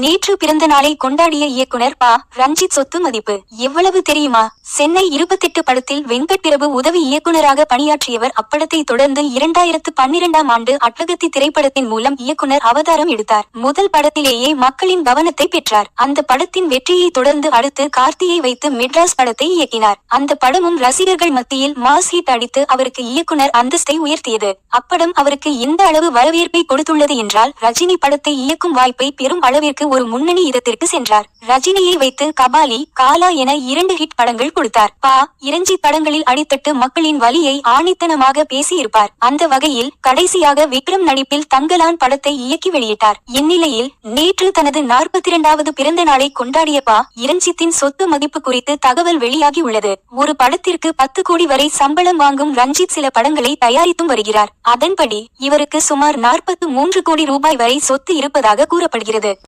நேற்று பிறந்த நாளை கொண்டாடிய இயக்குனர் பா. ரஞ்சித் சொத்து மதிப்பு எவ்வளவு தெரியுமா? சென்னை இருபத்தெட்டு படத்தில் வெங்கட் பிரபு உதவி இயக்குநராக பணியாற்றியவர் அப்படத்தை தொடர்ந்து இரண்டாயிரத்து பன்னிரெண்டாம் ஆண்டு அட்டகத்தி திரைப்படத்தின் மூலம் இயக்குனர் அவதாரம் எடுத்தார். முதல் படத்திலேயே மக்களின் கவனத்தை பெற்றார். அந்த படத்தின் வெற்றியை தொடர்ந்து அடுத்து கார்த்தியை வைத்து மெட்ராஸ் படத்தை இயக்கினார். அந்த படமும் ரசிகர்கள் மத்தியில் மாஸ் ஹிட் அடித்து அவருக்கு இயக்குனர் அந்தஸ்தை உயர்த்தியது. அப்படம் அவருக்கு எந்த அளவு வரவேற்பை கொடுத்துள்ளது என்றால் ரஜினி படத்தை இயக்கும் வாய்ப்பை பெரும் அளவிற்கு ஒரு முன்னணி இடத்திற்கு சென்றார். ரஜினியை வைத்து கபாலி காலா என இரண்டு ஹிட் படங்கள் கொடுத்தார். பா இரஞ்சி படங்களில் அடித்தட்டு மக்களின் வலியை ஆணித்தனமாக பேசியிருப்பார். அந்த வகையில் கடைசியாக விக்ரம் நடிப்பில் தங்கலான் படத்தை இயக்கி வெளியிட்டார். இந்நிலையில் நேற்று தனது நாற்பத்தி இரண்டாவது பிறந்த நாளை கொண்டாடிய பா இரஞ்சித்தின் சொத்து மதிப்பு குறித்து தகவல் வெளியாகி உள்ளது. ஒரு படத்திற்கு பத்து கோடி வரை சம்பளம் வாங்கும் ரஞ்சித் சில படங்களை தயாரித்தும் வருகிறார். அதன்படி இவருக்கு சுமார் நாற்பத்து மூன்று கோடி ரூபாய் வரை சொத்து இருப்பதாக கூறப்படுகிறது.